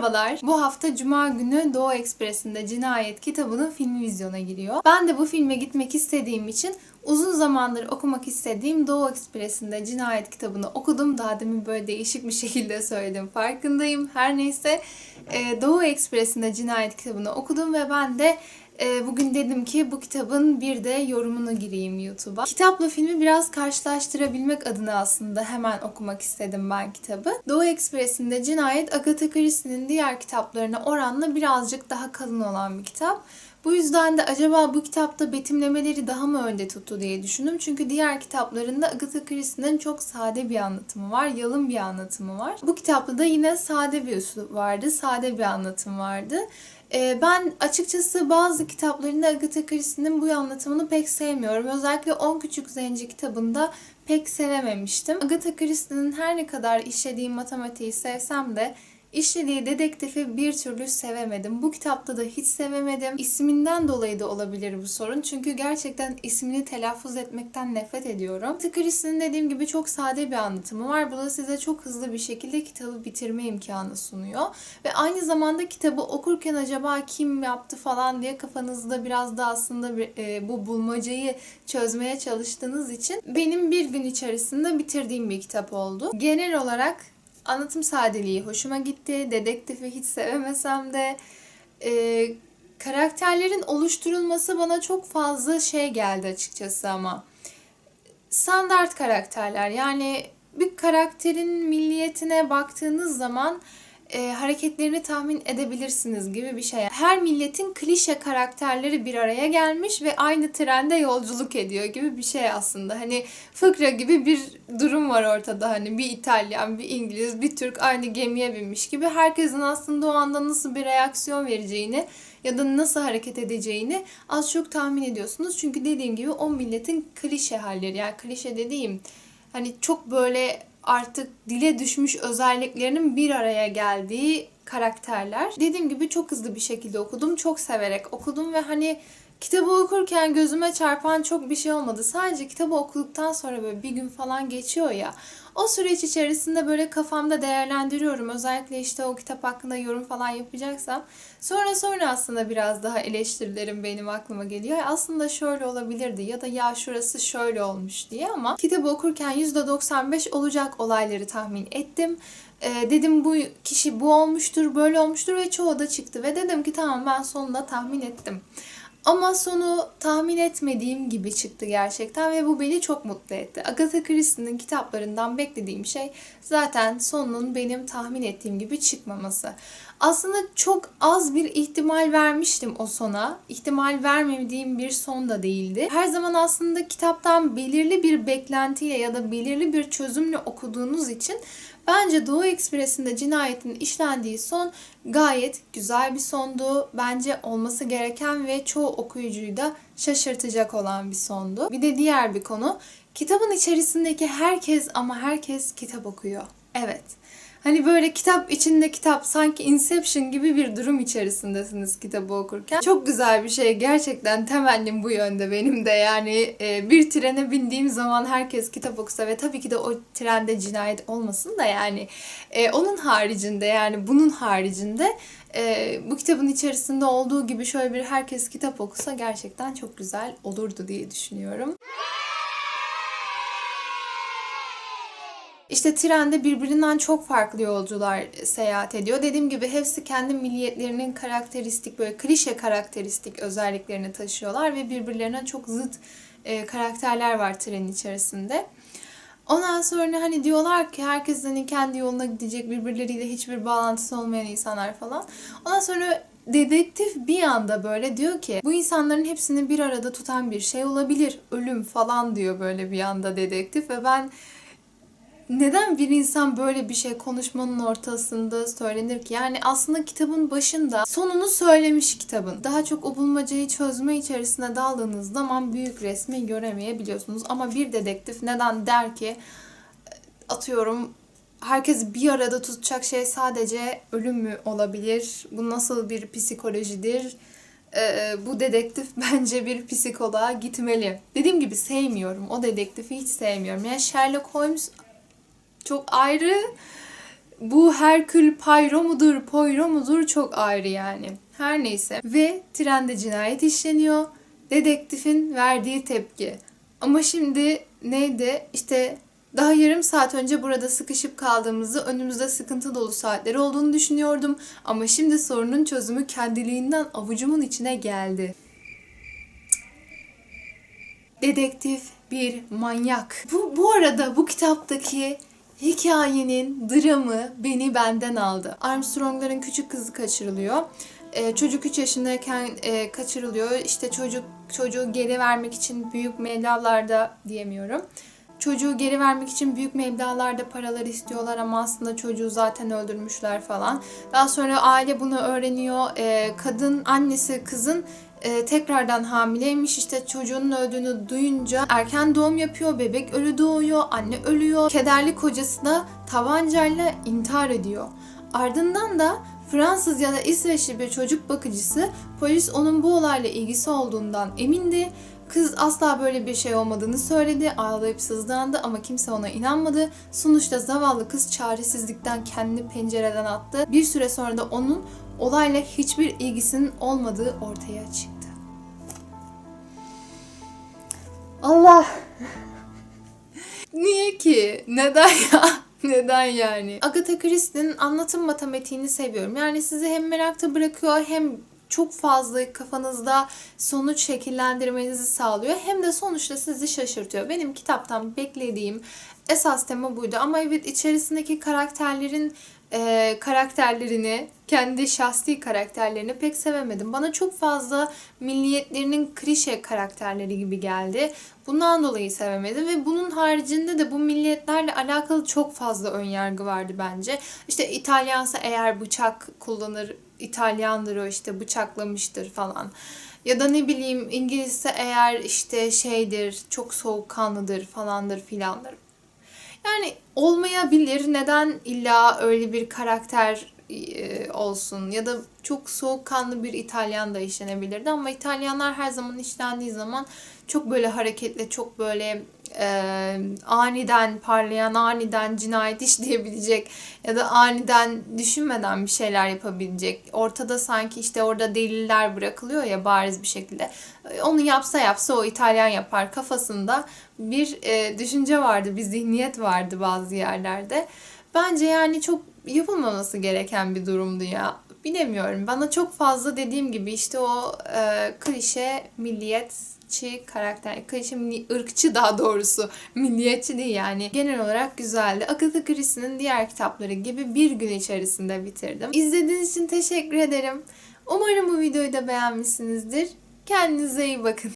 Merhabalar. Bu hafta Cuma günü Doğu Ekspresi'nde Cinayet kitabının filmi vizyona giriyor. Ben de bu filme gitmek istediğim için uzun zamandır okumak istediğim Doğu Ekspresi'nde Cinayet kitabını okudum. Daha demin böyle değişik bir şekilde söyledim farkındayım. Her neyse e, Doğu Ekspresi'nde Cinayet kitabını okudum ve ben de e, bugün dedim ki bu kitabın bir de yorumunu gireyim YouTube'a. Kitapla filmi biraz karşılaştırabilmek adına aslında hemen okumak istedim ben kitabı. Doğu Ekspresi'nde Cinayet Agatha Christie'nin diğer kitaplarına oranla birazcık daha kalın olan bir kitap. Bu yüzden de acaba bu kitapta betimlemeleri daha mı önde tuttu diye düşündüm. Çünkü diğer kitaplarında Agatha Christie'nin çok sade bir anlatımı var, yalın bir anlatımı var. Bu kitapta da yine sade bir üslup vardı, sade bir anlatım vardı. Ee, Ben açıkçası bazı kitaplarında Agatha Christie'nin bu anlatımını pek sevmiyorum. Özellikle 10 Küçük Zenci kitabında pek sevememiştim. Agatha Christie'nin her ne kadar işlediği matematiği sevsem de işlediği dedektifi bir türlü sevemedim. Bu kitapta da hiç sevemedim. İsminden dolayı da olabilir bu sorun. Çünkü gerçekten ismini telaffuz etmekten nefret ediyorum. Christie'nin dediğim gibi çok sade bir anlatımı var. Bu da size çok hızlı bir şekilde kitabı bitirme imkanı sunuyor. Ve aynı zamanda kitabı okurken acaba kim yaptı falan diye kafanızda biraz da aslında bir, e, bu bulmacayı çözmeye çalıştığınız için benim bir gün içerisinde bitirdiğim bir kitap oldu. Genel olarak anlatım sadeliği hoşuma gitti. Dedektifi hiç sevemesem de e, karakterlerin oluşturulması bana çok fazla şey geldi açıkçası ama standart karakterler. Yani bir karakterin milliyetine baktığınız zaman e, hareketlerini tahmin edebilirsiniz gibi bir şey. Her milletin klişe karakterleri bir araya gelmiş ve aynı trende yolculuk ediyor gibi bir şey aslında. Hani fıkra gibi bir durum var ortada. Hani bir İtalyan, bir İngiliz, bir Türk aynı gemiye binmiş gibi. Herkesin aslında o anda nasıl bir reaksiyon vereceğini ya da nasıl hareket edeceğini az çok tahmin ediyorsunuz. Çünkü dediğim gibi o milletin klişe halleri. Yani klişe dediğim hani çok böyle artık dile düşmüş özelliklerinin bir araya geldiği karakterler. Dediğim gibi çok hızlı bir şekilde okudum. Çok severek okudum ve hani kitabı okurken gözüme çarpan çok bir şey olmadı. Sadece kitabı okuduktan sonra böyle bir gün falan geçiyor ya. O süreç içerisinde böyle kafamda değerlendiriyorum. Özellikle işte o kitap hakkında yorum falan yapacaksam. Sonra sonra aslında biraz daha eleştirilerim benim aklıma geliyor. Aslında şöyle olabilirdi ya da ya şurası şöyle olmuş diye ama kitabı okurken %95 olacak olayları tahmin ettim. Ee, dedim bu kişi bu olmuştur, böyle olmuştur ve çoğu da çıktı. Ve dedim ki tamam ben sonunda tahmin ettim. Ama sonu tahmin etmediğim gibi çıktı gerçekten ve bu beni çok mutlu etti. Agatha Christie'nin kitaplarından beklediğim şey zaten sonunun benim tahmin ettiğim gibi çıkmaması. Aslında çok az bir ihtimal vermiştim o sona. İhtimal vermediğim bir son da değildi. Her zaman aslında kitaptan belirli bir beklentiyle ya da belirli bir çözümle okuduğunuz için Bence Doğu Ekspresi'nde cinayetin işlendiği son gayet güzel bir sondu. Bence olması gereken ve çoğu okuyucuyu da şaşırtacak olan bir sondu. Bir de diğer bir konu. Kitabın içerisindeki herkes ama herkes kitap okuyor. Evet. Hani böyle kitap içinde kitap sanki Inception gibi bir durum içerisindesiniz kitabı okurken. Çok güzel bir şey. Gerçekten temennim bu yönde benim de. Yani e, bir trene bindiğim zaman herkes kitap okusa ve tabii ki de o trende cinayet olmasın da yani e, onun haricinde yani bunun haricinde e, bu kitabın içerisinde olduğu gibi şöyle bir herkes kitap okusa gerçekten çok güzel olurdu diye düşünüyorum. İşte trende birbirinden çok farklı yolcular seyahat ediyor. Dediğim gibi hepsi kendi milliyetlerinin karakteristik böyle klişe karakteristik özelliklerini taşıyorlar ve birbirlerine çok zıt e, karakterler var trenin içerisinde. Ondan sonra hani diyorlar ki herkes hani kendi yoluna gidecek birbirleriyle hiçbir bağlantısı olmayan insanlar falan. Ondan sonra dedektif bir anda böyle diyor ki bu insanların hepsini bir arada tutan bir şey olabilir. Ölüm falan diyor böyle bir anda dedektif ve ben neden bir insan böyle bir şey konuşmanın ortasında söylenir ki? Yani aslında kitabın başında sonunu söylemiş kitabın. Daha çok o bulmacayı çözme içerisine daldığınız zaman büyük resmi göremeyebiliyorsunuz. Ama bir dedektif neden der ki atıyorum herkes bir arada tutacak şey sadece ölüm mü olabilir? Bu nasıl bir psikolojidir? Ee, bu dedektif bence bir psikoloğa gitmeli. Dediğim gibi sevmiyorum. O dedektifi hiç sevmiyorum. Yani Sherlock Holmes çok ayrı. bu Herkül Pyro mudur, Poirot mudur çok ayrı yani. Her neyse. Ve trende cinayet işleniyor. Dedektifin verdiği tepki. Ama şimdi neydi? İşte daha yarım saat önce burada sıkışıp kaldığımızı, önümüzde sıkıntı dolu saatler olduğunu düşünüyordum. Ama şimdi sorunun çözümü kendiliğinden avucumun içine geldi. Dedektif bir manyak. Bu, bu arada bu kitaptaki hikayenin dramı beni benden aldı. Armstrong'ların küçük kızı kaçırılıyor. Ee, çocuk 3 yaşındayken e, kaçırılıyor. İşte çocuk çocuğu geri vermek için büyük meblağlarda diyemiyorum. Çocuğu geri vermek için büyük meblağlarda paralar istiyorlar ama aslında çocuğu zaten öldürmüşler falan. Daha sonra aile bunu öğreniyor. Ee, kadın annesi kızın e, tekrardan hamileymiş işte çocuğunun öldüğünü duyunca erken doğum yapıyor bebek ölü doğuyor anne ölüyor kederli kocası da tabancayla intihar ediyor ardından da Fransız ya da İsveçli bir çocuk bakıcısı polis onun bu olayla ilgisi olduğundan emindi Kız asla böyle bir şey olmadığını söyledi, ağlayıp sızlandı ama kimse ona inanmadı. Sonuçta zavallı kız çaresizlikten kendini pencereden attı. Bir süre sonra da onun olayla hiçbir ilgisinin olmadığı ortaya çıktı. Allah! Niye ki? Neden ya? Neden yani? Agatha Christie'nin anlatım matematiğini seviyorum. Yani sizi hem merakta bırakıyor hem çok fazla kafanızda sonuç şekillendirmenizi sağlıyor. Hem de sonuçta sizi şaşırtıyor. Benim kitaptan beklediğim esas tema buydu. Ama evet içerisindeki karakterlerin e, karakterlerini, kendi şahsi karakterlerini pek sevemedim. Bana çok fazla milliyetlerinin klişe karakterleri gibi geldi. Bundan dolayı sevemedim ve bunun haricinde de bu milliyetlerle alakalı çok fazla önyargı vardı bence. İşte İtalyansa eğer bıçak kullanır, İtalyandır o işte bıçaklamıştır falan. Ya da ne bileyim İngilizse eğer işte şeydir, çok soğukkanlıdır falandır filandır. Yani olmayabilir. Neden illa öyle bir karakter olsun ya da çok soğukkanlı bir İtalyan da işlenebilirdi ama İtalyanlar her zaman işlendiği zaman çok böyle hareketli, çok böyle e, aniden parlayan, aniden cinayet işleyebilecek ya da aniden düşünmeden bir şeyler yapabilecek. Ortada sanki işte orada deliller bırakılıyor ya bariz bir şekilde. E, Onu yapsa yapsa o İtalyan yapar kafasında bir e, düşünce vardı, bir zihniyet vardı bazı yerlerde. Bence yani çok yapılmaması gereken bir durumdu ya. Bilemiyorum. Bana çok fazla dediğim gibi işte o e, klişe milliyetçi karakter, klişe ırkçı daha doğrusu milliyetçi değil yani. Genel olarak güzeldi. Agatha Christie'nin diğer kitapları gibi bir gün içerisinde bitirdim. İzlediğiniz için teşekkür ederim. Umarım bu videoyu da beğenmişsinizdir. Kendinize iyi bakın.